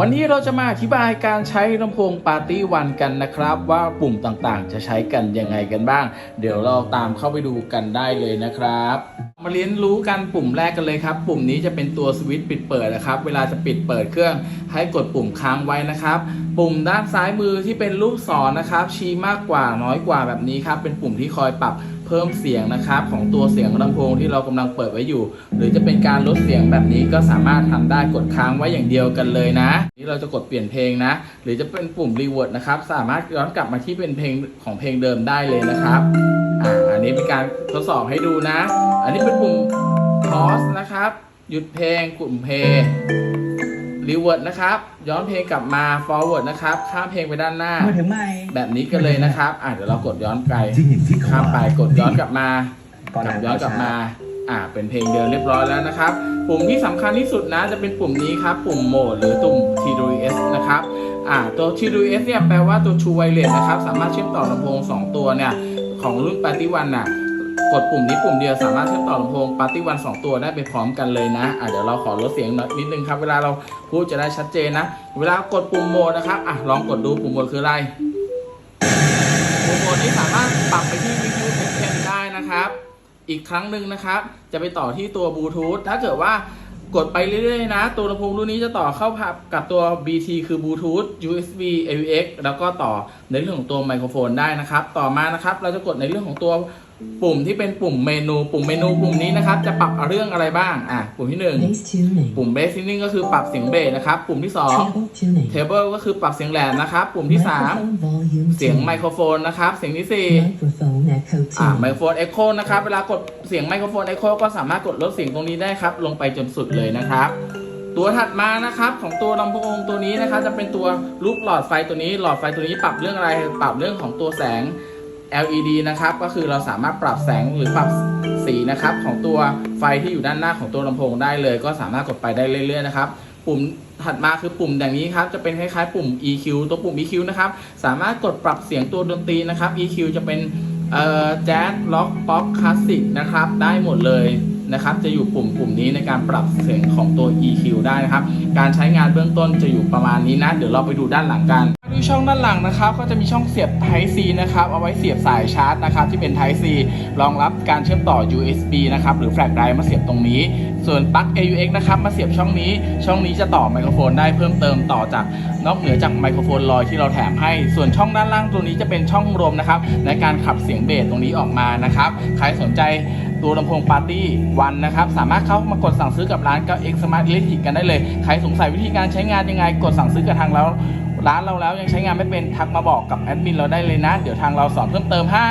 วันนี้เราจะมาอธิบายการใช้ลำโพงปาร์ตี้วันกันนะครับ ว่าปุ่มต่างๆ จะใช้กันยังไงกันบ้าง เดี๋ยวเราตามเข้าไปดูกันได้เลยนะครับ มาเรียนรู้กันปุ่มแรกกันเลยครับ ปุ่มนี้จะเป็นตัวสวิตช์ปิดเปิดนะครับ เวลาจะปิดเปิดเครื่อง ให้กดปุ่มค้างไว้นะครับ ปุ่มด้านซ้ายมือที่เป็นลูกศรนะครับชี้มากกว่าน้อยกว่าแบบนี้ครับเป็นปุ่มที่คอยปรับ เพิ่มเสียงนะครับของตัวเสียงลำโพงที่เรากำลังเปิดไว้อยู่ หรือจะเป็นการลดเสียงแบบนี้ก็สามารถทำได้กดค้างไว้อย่างเดียวกันเลยนะ นี่เราจะกดเปลี่ยนเพลงนะ หรือจะเป็นปุ่มรีเวิร์ดนะครับสามารถย้อนกลับมาที่เป็นเพลงของเพลงเดิมได้เลยนะครับอ่าอันนี้เป็นการทดสอบให้ดูนะ อันนี้เป็นปุ่ม pause นะครับ หยุดเพลงกลุ่มเพลง รีเวิร์ดนะครับ ย้อนเพลงกลับมา forward นะครับ ข้ามเพลงไปด้านหน้า มาถึงไม่ แบบนี้กันเลยนะครับ อ่าเดี๋ยวเรากดย้อนไปจริงอย่างที่เขาข้ามไปว่ากดย้อนกลับมาตอนกลันั้บนย้อนกลับมา อ่าเป็นเพลงเดิมเรียบร้อยแล้วนะครับ ปุ่มที่สำคัญที่สุดนะจะเป็นปุ่มนี้ครับ ปุ่มโหมดหรือตุ่ม TWS นะครับ อ่าตัว TWS เนี่ยแปลว่าตัว True Wireless นะครับ สามารถเชื่อมต่อลำโพง 2 ตัวเนี่ย ของรุ่น Party One น่ะ กดปุ่มนี้ปุ่มเดียวสามารถเชื่อมต่อลำโพง Party One 2ตัวได้ไปพร้อมกันเลยนะอ่าเดี๋ยวเราขอลดเสียงหน่อยนิดนึงครับเวลาเราพูดจะได้ชัดเจนนะ เวลากดปุ่มโหมดนะครับอะลองกดดูปุ่มโหมดคืออะไรปุ่มโหมดนี้สามารถปรับไปที่วิทยุเต็มได้นะครับ อีกครั้งหนึ่งนะครับ จะไปต่อที่ตัวบลูทูธถ้าเกิดว่ากดไปเรื่อยๆนะ ตัวลำโพงรุ่นนี้จะต่อเข้ากับตัว BT คือบลูทูธ USB AUX แล้วก็ต่อ ในเรื่องของตัวไมโครโฟนได้นะครับ ต่อมานะครับ เราจะกดในเรื่องของตัวปุ่มที่เป็นปุ่มเมนู ปุ่มเมนูปุ่มนี้นะครับ จะปรับเรื่องอะไรบ้าง อะ ปุ่มที่หนึ่ง Bass tuning. ปุ่ม Bass Tuning ก็คือปรับเสียงเบสนะครับ ปุ่มที่สอง Treble tuning. Table ก็คือปรับเสียงแหลมนะครับ ปุ่มที่สาม Microphone volume เสียง tuning. ไมโครโฟนนะครับ เสียงที่สี่ Microphone echo อ่า tuning. ไมโครโฟนเอ็กโคนะครับ เวลากดเสียงไมโครโฟนเอ็กโคก็สามารถกดลดเสียงตรงนี้ได้ครับ ลงไปจนสุดเลยนะครับ ตัวถัดมานะครับของตัวลำโพงตัวนี้นะครับ จะเป็นตัวรูปหลอดไฟตัวนี้ หลอดไฟตัวนี้ปรับเรื่องอะไรปรับเรื่องของตัวแสง LED นะครับ ก็คือเราสามารถปรับแสงหรือปรับสีนะครับ ของตัวไฟที่อยู่ด้านหน้าของตัวลำโพงได้เลย ก็สามารถกดไปได้เรื่อยๆนะครับ ปุ่มถัดมาคือปุ่มอย่างนี้ครับ จะเป็นคล้ายๆปุ่ม EQ ตัวปุ่ม EQ นะครับ สามารถกดปรับเสียงตัวดนตรีนะครับ EQ จะเป็นแจ๊สล็อก ป๊อป คลาสสิกนะครับ ได้หมดเลย นะครับ จะอยู่ปุ่มปุ่มนี้ในการปรับเสียงของตัว EQ ได้นะครับ การใช้งานเบื้องต้นจะอยู่ประมาณนี้นะ เดี๋ยวเราไปดูด้านหลังกันดูช่องด้านหลังนะครับ ก็จะมีช่องเสียบ Type C นะครับ เอาไว้เสียบสายชาร์จนะครับ ที่เป็น Type C รองรับการเชื่อมต่อ USB นะครับ หรือแฟลชไดร์มาเสียบตรงนี้ ส่วนปลั๊ก AUX นะครับมาเสียบช่องนี้ ช่องนี้จะต่อไมโครโฟนได้เพิ่มเติมต่อจากนอกเหนือจากไมโครโฟนลอยที่เราแถมให้ ส่วนช่องด้านล่างตัวนี้จะเป็นช่องรวมนะครับในการขับเสียงเบสตรงนี้ออกมานะครับใครสนใจตัวลำโพงปาร์ตี้วันนะครับ สามารถเข้ามากดสั่งซื้อกับร้าน 9X Smart Electric กันได้เลย ใครสงสัยวิธีการใช้งานยังไง กดสั่งซื้อกับทางเราร้านเราแล้วยังใช้งานไม่เป็นทักมาบอกกับแอดมินเราได้เลยนะ เดี๋ยวทางเราสอนเพิ่มเติมให้